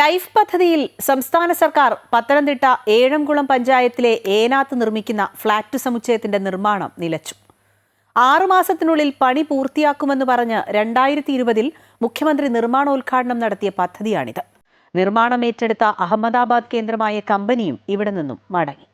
Life പദ്ധതിയിൽ സംസ്ഥാന സർക്കാർ പത്തനംതിട്ട ഏഴംകുളം പഞ്ചായത്തിലെ ഏനാത്ത് നിർമ്മിക്കുന്ന ഫ്ളാറ്റ് സമുച്ചയത്തിന്റെ നിർമ്മാണം നിലച്ചു. ആറുമാസത്തിനുള്ളിൽ പണി പൂർത്തിയാക്കുമെന്ന് പറഞ്ഞ് രണ്ടായിരത്തി ഇരുപതിൽ മുഖ്യമന്ത്രി നിർമ്മാണോദ്ഘാടനം നടത്തിയ പദ്ധതിയാണിത്. നിർമ്മാണം ഏറ്റെടുത്ത അഹമ്മദാബാദ് കേന്ദ്രമായ കമ്പനിയും ഇവിടെ നിന്നും മടങ്ങി.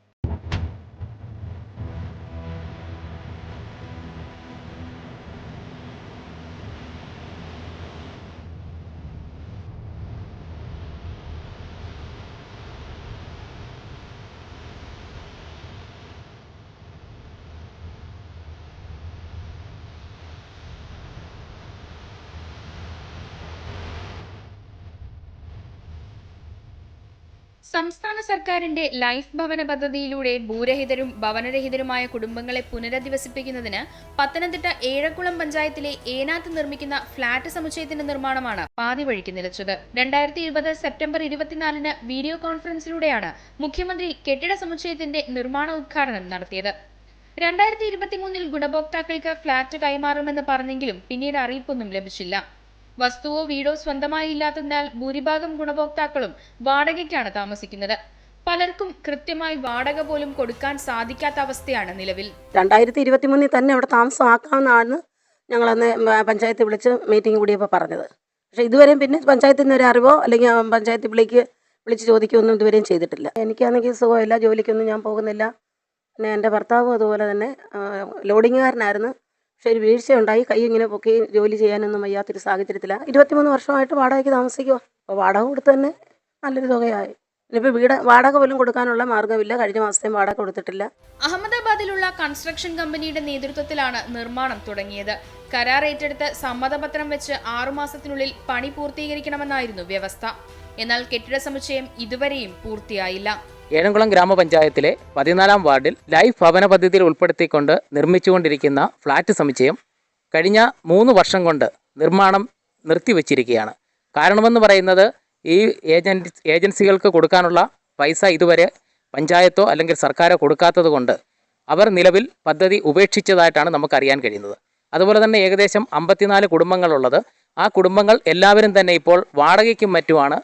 സംസ്ഥാന സർക്കാരിന്റെ ലൈഫ് ഭവന പദ്ധതിയിലൂടെ ഭൂരഹിതരും ഭവനരഹിതരുമായ കുടുംബങ്ങളെ പുനരധിവസിപ്പിക്കുന്നതിന് പത്തനംതിട്ട ഏഴക്കുളം പഞ്ചായത്തിലെ ഏനാത്ത് നിർമ്മിക്കുന്ന ഫ്ളാറ്റ് സമുച്ചയത്തിന്റെ നിർമ്മാണമാണ് പാതി വഴിക്ക് നിലച്ചത്. രണ്ടായിരത്തി ഇരുപത് സെപ്റ്റംബർ ഇരുപത്തിനാലിന് വീഡിയോ കോൺഫറൻസിലൂടെയാണ് മുഖ്യമന്ത്രി കെട്ടിട സമുച്ചയത്തിന്റെ നിർമ്മാണ ഉദ്ഘാടനം നടത്തിയത്. രണ്ടായിരത്തി ഇരുപത്തിമൂന്നിൽ ഗുണഭോക്താക്കൾക്ക് ഫ്ളാറ്റ് കൈമാറുമെന്ന് പറഞ്ഞെങ്കിലും പിന്നീട് അറിയിപ്പൊന്നും ലഭിച്ചില്ല. വസ്തുവോ വീടോ സ്വന്തമായി ഇല്ലാത്തതിനാൽ ഭൂരിഭാഗം ഗുണഭോക്താക്കളും വാടകയ്ക്കാണ് താമസിക്കുന്നത്. പലർക്കും കൃത്യമായി വാടക പോലും കൊടുക്കാൻ സാധിക്കാത്ത അവസ്ഥയാണ് നിലവിൽ. രണ്ടായിരത്തി ഇരുപത്തി മൂന്നിൽ തന്നെ അവിടെ താമസമാക്കാമെന്നാണ് ഞങ്ങൾ അന്ന് പഞ്ചായത്ത് വിളിച്ച് മീറ്റിംഗ് കൂടിയപ്പോൾ പറഞ്ഞത്. പക്ഷെ ഇതുവരെയും പിന്നെ പഞ്ചായത്തിൽ നിന്ന് ഒരു അറിവോ അല്ലെങ്കിൽ പഞ്ചായത്ത് വിളിക്ക് വിളിച്ച് ചോദിക്കുകയൊന്നും ഇതുവരെയും ചെയ്തിട്ടില്ല. എനിക്കാണെങ്കിൽ സുഖമില്ല ജോലിക്കൊന്നും ഞാൻ പോകുന്നില്ല. പിന്നെ എന്റെ ഭർത്താവും അതുപോലെ തന്നെ ലോഡിങ്ങുകാരനായിരുന്നു. ഒരു വീഴ്ചയുണ്ടായി കൈ ഇങ്ങനെ പൊക്കി ജോലി ചെയ്യാനൊന്നും വയ്യാത്തൊരു സാഹചര്യത്തിലാണ് ഇരുപത്തിമൂന്ന് വർഷമായിട്ട് വാടകയ്ക്ക് താമസിക്കുക അപ്പോൾ വാടക കൊടുത്ത് തന്നെ നല്ലൊരു തുകയായി. ഇനിയിപ്പോൾ വീട് വാടക പോലും കൊടുക്കാനുള്ള മാർഗമില്ല. കഴിഞ്ഞ മാസത്തെയും വാടക കൊടുത്തിട്ടില്ല. അഹമ്മദാബാദിലുള്ള കൺസ്ട്രക്ഷൻ കമ്പനിയുടെ നേതൃത്വത്തിലാണ് നിർമ്മാണം തുടങ്ങിയത്. കരാർ ഏറ്റെടുത്ത് സമ്മതപത്രം വെച്ച് ആറുമാസത്തിനുള്ളിൽ പണി പൂർത്തീകരിക്കണമെന്നായിരുന്നു വ്യവസ്ഥ. എന്നാൽ കെട്ടിട സമുച്ചയം ഇതുവരെയും പൂർത്തിയായില്ല. ഏഴംകുളം ഗ്രാമപഞ്ചായത്തിലെ പതിനാലാം വാർഡിൽ ലൈഫ് ഭവന പദ്ധതിയിൽ ഉൾപ്പെടുത്തിക്കൊണ്ട് നിർമ്മിച്ചുകൊണ്ടിരിക്കുന്ന ഫ്ളാറ്റ് സമുച്ചയം കഴിഞ്ഞ മൂന്ന് വർഷം കൊണ്ട് നിർമ്മാണം നിർത്തിവച്ചിരിക്കുകയാണ്. കാരണമെന്ന് പറയുന്നത് ഈ ഏജൻസി ഏജൻസികൾക്ക് കൊടുക്കാനുള്ള പൈസ ഇതുവരെ പഞ്ചായത്തോ അല്ലെങ്കിൽ സർക്കാരോ കൊടുക്കാത്തത് അവർ നിലവിൽ പദ്ധതി ഉപേക്ഷിച്ചതായിട്ടാണ് നമുക്കറിയാൻ കഴിയുന്നത്. അതുപോലെ തന്നെ ഏകദേശം അമ്പത്തിനാല് കുടുംബങ്ങളുള്ളത്. ആ കുടുംബങ്ങൾ എല്ലാവരും തന്നെ ഇപ്പോൾ വാടകയ്ക്കും മറ്റുമാണ്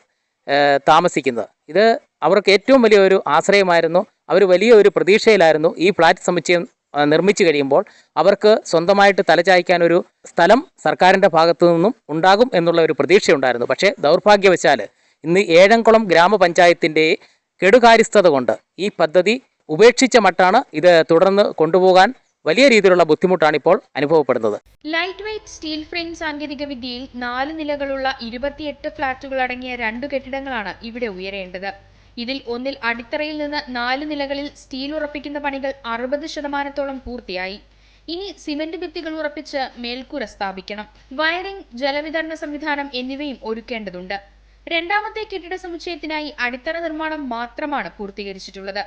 താമസിക്കുന്നത്. ഇത് അവർക്ക് ഏറ്റവും വലിയ ഒരു ആശ്രയമായിരുന്നു. അവർ വലിയ ഒരു പ്രതീക്ഷയിലായിരുന്നു ഈ ഫ്ലാറ്റ് സമുച്ചയം നിർമ്മിച്ചു കഴിയുമ്പോൾ അവർക്ക് സ്വന്തമായിട്ട് തലചായ്ക്കാൻ ഒരു സ്ഥലം സർക്കാരിന്റെ ഭാഗത്തു നിന്നും ഉണ്ടാകും എന്നുള്ള ഒരു പ്രതീക്ഷയുണ്ടായിരുന്നു. പക്ഷേ ദൗർഭാഗ്യവശാൽ ഇന്ന് ഏഴംകുളം ഗ്രാമപഞ്ചായത്തിന്റെ കെടുകാര്യസ്ഥത കൊണ്ട് ഈ പദ്ധതി ഉപേക്ഷിച്ച മട്ടാണ് ഇത് തുടർന്ന് കൊണ്ടുപോകാൻ വലിയ രീതിയിലുള്ള ബുദ്ധിമുട്ടാണ് ഇപ്പോൾ അനുഭവപ്പെടുന്നത്. ലൈറ്റ് വെയ്റ്റ് സ്റ്റീൽ ഫ്രെയിം സാങ്കേതിക വിദ്യയിൽ നാല് നിലകളുള്ള ഇരുപത്തിയെട്ട് ഫ്ളാറ്റുകൾ അടങ്ങിയ രണ്ട് കെട്ടിടങ്ങളാണ് ഇവിടെ ഉയരേണ്ടത്. ഇതിൽ ഒന്നിൽ അടിത്തറയിൽ നിന്ന് നാല് നിലകളിൽ സ്റ്റീൽ ഉറപ്പിക്കുന്ന പണികൾ അറുപത് ശതമാനത്തോളം പൂർത്തിയായി. ഇനി സിമന്റ് ഭിത്തികൾ ഉറപ്പിച്ച് മേൽക്കൂര സ്ഥാപിക്കണം. വയറിംഗ് ജലവിതരണ സംവിധാനം എന്നിവയും ഒരുക്കേണ്ടതുണ്ട്. രണ്ടാമത്തെ കെട്ടിട സമുച്ചയത്തിനായി അടിത്തറ നിർമ്മാണം മാത്രമാണ് പൂർത്തീകരിച്ചിട്ടുള്ളത്.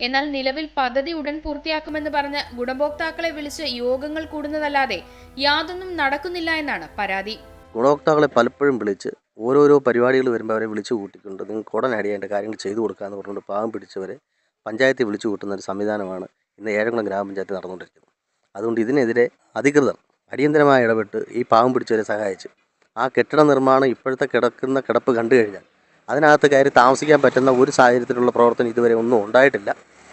എന്നാൽ നിലവിൽ പദ്ധതി ഉടൻ പൂർത്തിയാക്കുമെന്ന് പറഞ്ഞ് ഗുണഭോക്താക്കളെ വിളിച്ച് യോഗങ്ങൾ കൂടുന്നതല്ലാതെ യാതൊന്നും നടക്കുന്നില്ല എന്നാണ് പരാതി. ഗുണഭോക്താക്കളെ പലപ്പോഴും വിളിച്ച് ഓരോരോ പരിപാടികൾ വരുമ്പോൾ അവരെ വിളിച്ചു കൂട്ടിക്കൊണ്ട് നിങ്ങൾക്ക് ഉടനടി അതിന്റെ കാര്യങ്ങൾ ചെയ്തു കൊടുക്കാമെന്ന് പറഞ്ഞുകൊണ്ട് പാവം പിടിച്ചവരെ പഞ്ചായത്തിൽ വിളിച്ചു കൂട്ടുന്ന ഒരു സംവിധാനമാണ് ഇന്ന് ഏഴംകുളം ഗ്രാമപഞ്ചായത്ത് നടന്നുകൊണ്ടിരിക്കുന്നത്. അതുകൊണ്ട് ഇതിനെതിരെ അധികൃതർ അടിയന്തരമായി ഇടപെട്ട് ഈ പാവം പിടിച്ചവരെ സഹായിച്ച് ആ കെട്ടിട നിർമ്മാണം ഇപ്പോഴത്തെ കിടക്കുന്ന കിടപ്പ് കണ്ടു കഴിഞ്ഞാൽ അതിനകത്ത് കയറി താമസിക്കാൻ പറ്റുന്ന ഒരു സാഹചര്യത്തിലുള്ള പ്രവർത്തനം ഇതുവരെ ഒന്നും ഉണ്ടായിട്ടില്ല.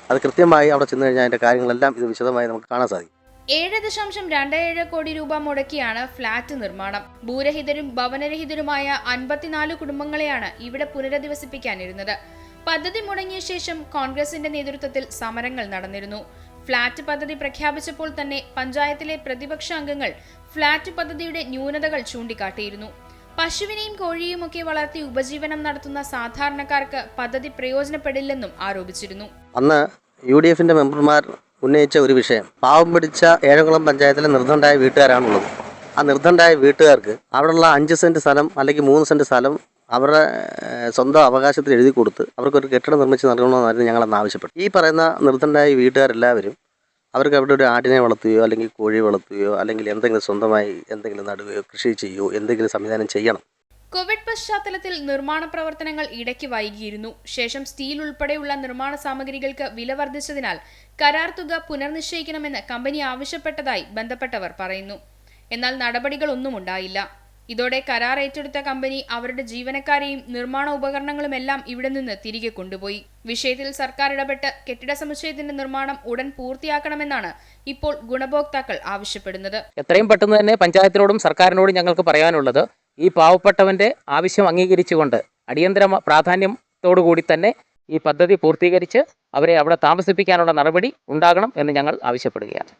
അത് കൃത്യമായി അവിടെ ചെന്ന് കഴിഞ്ഞാൽ അതിന്റെ കാര്യങ്ങളെല്ലാം ഇത് വിശദമായി നമുക്ക് കാണാൻ സാധിക്കും. ഏഴ് ദശാംശം രണ്ട് ഏഴ് കോടി രൂപ മുടക്കിയാണ് ഫ്ളാറ്റ് നിർമ്മാണം. ഭൂരഹിതരും ഭവനരഹിതരുമായ അൻപത്തിനാല് കുടുംബങ്ങളെയാണ് ഇവിടെ പുനരധിവസിപ്പിക്കാനിരുന്നത്. പദ്ധതി മുടങ്ങിയ ശേഷം കോൺഗ്രസിന്റെ നേതൃത്വത്തിൽ സമരങ്ങൾ നടന്നിരുന്നു. ഫ്ളാറ്റ് പദ്ധതി പ്രഖ്യാപിച്ചപ്പോൾ തന്നെ പഞ്ചായത്തിലെ പ്രതിപക്ഷ അംഗങ്ങൾ ഫ്ളാറ്റ് പദ്ധതിയുടെ ന്യൂനതകൾ ചൂണ്ടിക്കാട്ടിയിരുന്നു. പശുവിനെയും കോഴിയുമൊക്കെ വളർത്തി ഉപജീവനം നടത്തുന്ന സാധാരണക്കാർക്ക് പദ്ധതി പ്രയോജനപ്പെടില്ലെന്നും ആരോപിച്ചിരുന്നു. അന്ന് യു ഡി എഫിന്റെ മെമ്പർമാർ ഉന്നയിച്ച ഒരു വിഷയം. പാവം പിടിച്ച ഏഴംകുളം പഞ്ചായത്തിലെ നിർദ്ധണ്ടായ വീട്ടുകാരാണുള്ളത്. ആ നിർദ്ധണ്ടായ വീട്ടുകാർക്ക് അവിടെയുള്ള അഞ്ച് സെന്റ് സ്ഥലം അല്ലെങ്കിൽ മൂന്ന് സെന്റ് സ്ഥലം അവരുടെ സ്വന്തം അവകാശത്തിൽ എഴുതി കൊടുത്ത് അവർക്കൊരു കെട്ടിടം നിർമ്മിച്ച് നൽകണമെന്നായിരുന്നു ഞങ്ങളന്ന് ആവശ്യപ്പെട്ടു ഈ പറയുന്ന നിർദ്ധണ്ടായ വീട്ടുകാരെല്ലാവരും അവർക്ക് അവിടെ ഒരു ആടിനെ വളർത്തുകയോ അല്ലെങ്കിൽ കോഴി വളർത്തുകയോ അല്ലെങ്കിൽ എന്തെങ്കിലും സ്വന്തമായി എന്തെങ്കിലും നടുകയോ കൃഷി ചെയ്യുകയോ എന്തെങ്കിലും സംവിധാനം ചെയ്യണം. കോവിഡ് പശ്ചാത്തലത്തിൽ നിർമ്മാണ പ്രവർത്തനങ്ങൾ ഇടയ്ക്ക് വൈകിയിരുന്നു. ശേഷം സ്റ്റീൽ ഉൾപ്പെടെയുള്ള നിർമ്മാണ സാമഗ്രികൾക്ക് വില വർദ്ധിച്ചതിനാൽ കരാർ തുക പുനർനിശ്ചയിക്കണമെന്ന് കമ്പനി ആവശ്യപ്പെട്ടതായി ബന്ധപ്പെട്ടവർ പറയുന്നു. എന്നാൽ നടപടികളൊന്നും ഉണ്ടായില്ല. ഇതോടെ കരാർ ഏറ്റെടുത്ത കമ്പനി അവരുടെ ജീവനക്കാരെയും നിർമ്മാണ ഉപകരണങ്ങളുമെല്ലാം ഇവിടെ നിന്ന് തിരികെ കൊണ്ടുപോയി. വിഷയത്തിൽ സർക്കാർ ഇടപെട്ട് കെട്ടിട സമുച്ചയത്തിന്റെ നിർമ്മാണം ഉടൻ പൂർത്തിയാക്കണമെന്നാണ് ഇപ്പോൾ ഗുണഭോക്താക്കൾ ആവശ്യപ്പെടുന്നത്. എത്രയും പെട്ടെന്ന് തന്നെ പഞ്ചായത്തിനോടും സർക്കാരിനോടും ഞങ്ങൾക്ക് പറയാനുള്ളത് ഈ പാവപ്പെട്ടവന്റെ ആവശ്യം അംഗീകരിച്ചുകൊണ്ട് അടിയന്തര പ്രാധാന്യത്തോടുകൂടി കൂടി തന്നെ ഈ പദ്ധതി പൂർത്തീകരിച്ച് അവരെ അവിടെ താമസിപ്പിക്കാനുള്ള നടപടി ഉണ്ടാകണം എന്ന് ഞങ്ങൾ ആവശ്യപ്പെടുകയാണ്.